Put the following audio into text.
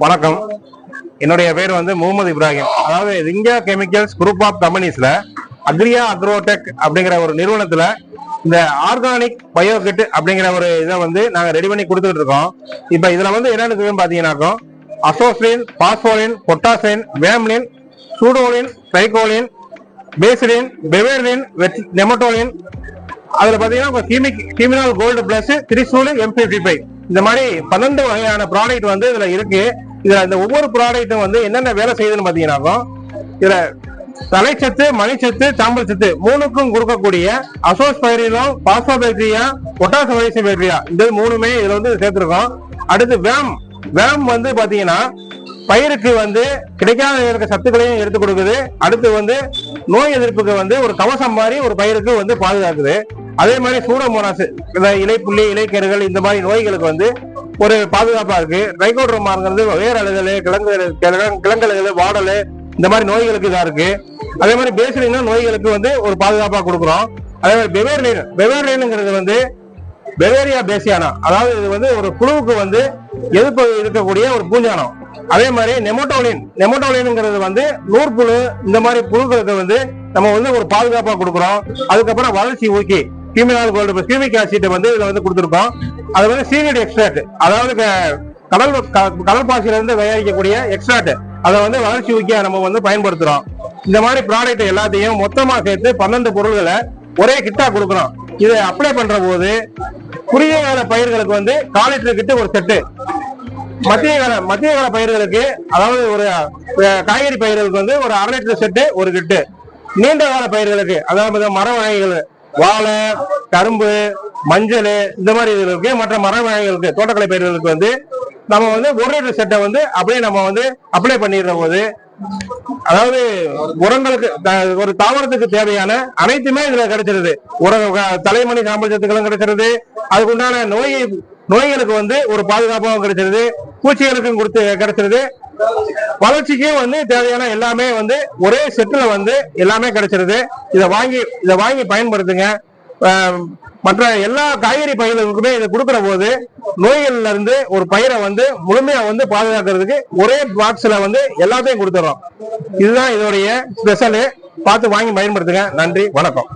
வணக்கம். என்னுடைய பேர் வந்து முகமது இப்ராஹிம். அதாவது ரிங்கா கெமிக்கல்ஸ் குரூப் ஆஃப் கம்பெனிஸ்ல அக்ரியா அக்ரோடெக் அப்படிங்கிற ஒரு நிறுவனத்துல இந்த ஆர்கானிக் பயோகிட் அப்படிங்கிற ஒரு இதை வந்து நாங்க ரெடி பண்ணி கொடுத்துட்டு இருக்கோம். இப்ப இதுல வந்து என்னென்ன இருக்குன்னு பாத்தீங்கன்னாக்கோ அசோஸ்லின் பாஸ்போலின் பொட்டாசின் வேம்லின் சூடோலின் ட்ரைகோலின் பேசிலின் பெவேர்லின் நெமட்டோலின். அதுல பாத்தீங்கன்னா gimmick criminal gold plus Trishul M fifty five இந்த மாதிரி பன்னெண்டு வகையான ப்ராடக்ட் வந்து இதுல இருக்கு. இதுல இந்த ஒவ்வொரு ப்ராடக்ட்டும் வந்து என்னென்ன வேலை செய்யுதுன்னு பாத்தீங்கன்னாக்கோ இதுல தலைச்சத்து மணிச்சத்து சாம்பல் சத்து மூணுக்கும் கொடுக்கக்கூடிய அசோஸ் பைரிலும் பாஸ்போ பேக்டீரியா பொட்டாச வைசி பேக்டீரியா இந்த மூணுமே இதுல வந்து சேர்த்திருக்கோம். அடுத்து வேம். வேம் வந்து பாத்தீங்கன்னா பயிருக்கு வந்து கிடைக்காத இருக்க சத்துக்களையும் எடுத்து கொடுக்குது. அடுத்து வந்து நோய் எதிர்ப்புக்கு வந்து ஒரு கவசம் மாதிரி ஒரு பயிருக்கு வந்து பாதுகாக்குது. அதே மாதிரி சூடமோனாஸ் இந்த இலைப்புள்ளி இலைக்கருகள் இந்த மாதிரி நோய்களுக்கு வந்து ஒரு பாதுகாப்பா இருக்கு. ரைகோட்ரோமாங்கிறது வேர் அழுதல் கிழங்கு கிழங்கு- வாடல் இந்த மாதிரி நோய்களுக்கு இதா இருக்கு. அதே மாதிரி பேசிலினா நோய்களுக்கு வந்து ஒரு பாதுகாப்பா கொடுக்குறோம். அதே மாதிரி பெவேர்லின் பெவேர்லினுங்கிறது வந்து பெவேரியா பேசியானா அதாவது இது வந்து ஒரு புழுவுக்கு வந்து எதிர்ப்பு இருக்கக்கூடிய ஒரு பூஞ்சானம். அதே மாதிரி நெமோட்டோலின் நெமோட்டோலின்ங்கிறது வந்து நூற்புழு இந்த மாதிரி புழுக்களுக்கு வந்து நம்ம வந்து ஒரு பாதுகாப்பா கொடுக்குறோம். அதுக்கப்புறம் வளர்ச்சி ஊக்கி கியூமினால் கோல்டு கியூமிக் ஆசிட் வந்து இதுல வந்து கொடுத்துருக்கோம். அது வந்து சீனியட் எக்ஸ்ட்ராக்ட் அதாவது கடல் க- கடல் பாசியில இருந்து தயாரிக்கக்கூடிய எக்ஸ்ட்ராக்ட் அதை வந்து வளர்ச்சி ஊக்கியா நம்ம வந்து பயன்படுத்துறோம். இந்த மாதிரி ப்ராடக்ட் எல்லாத்தையும் மொத்தமா சேர்த்து பன்னெண்டு பொருள்களை ஒரே கிட்டா கொடுக்குறோம் இதை அப்ளை பண்ற போது குறுகிய கால பயிர்களுக்கு வந்து கால் லிட்டர் கிட்ட ஒரு செட்டு. மத்திய கால மத்திய கால பயிர்களுக்கு அதாவது ஒரு காய்கறி பயிர்களுக்கு வந்து ஒரு அரை லிட்டர் செட்டு ஒரு கிட்டு. நீண்ட கால பயிர்களுக்கு அதாவது மர வகைகள் வாழை கரும்பு மஞ்சள் இந்த மாதிரி இதுகளுக்கு மற்ற மர வகைகளுக்கு தோட்டக்கலை பயிர்களுக்கு வந்து நம்ம வந்து ஒரு லிட்டர் செட்டை வந்து அப்படியே நம்ம வந்து அப்ளை பண்ணிடுற போது அதாவது உரங்களுக்கு த- ஒரு தாவரத்துக்கு தேவையான அனைத்துமே இதுல கிடைச்சிருது. உர க- தலைமணி சாம்பல் சத்துக்களும் கிடைச்சிருது. அதுக்கு உண்டான நோய் நோய்களுக்கு வந்து ஒரு பாதுகாப்பாகவும் கிடைச்சிருது. பூச்சிகளுக்கும் கொடுத்து கிடைச்சிருது. வளர்ச்சிக்கும் வந்து தேவையான எல்லாமே வந்து ஒரே செட்டில் வந்து எல்லாமே கிடைச்சிருது. இதை வாங்கி இதை வாங்கி பயன்படுத்துங்க. மற்ற எல்லா காய்கறி பயிர்களுக்குமே இதை கொடுக்குற போது நோய்கள்ல இருந்து ஒரு பயிரை வந்து முழுமையா வந்து பாதுகாக்கிறதுக்கு ஒரே பாக்ஸ்ல வந்து எல்லாத்தையும் கொடுத்துறோம். இதுதான் இதோடைய ஸ்பெஷலு பார்த்து வாங்கி பயன்படுத்துங்க. நன்றி வணக்கம்.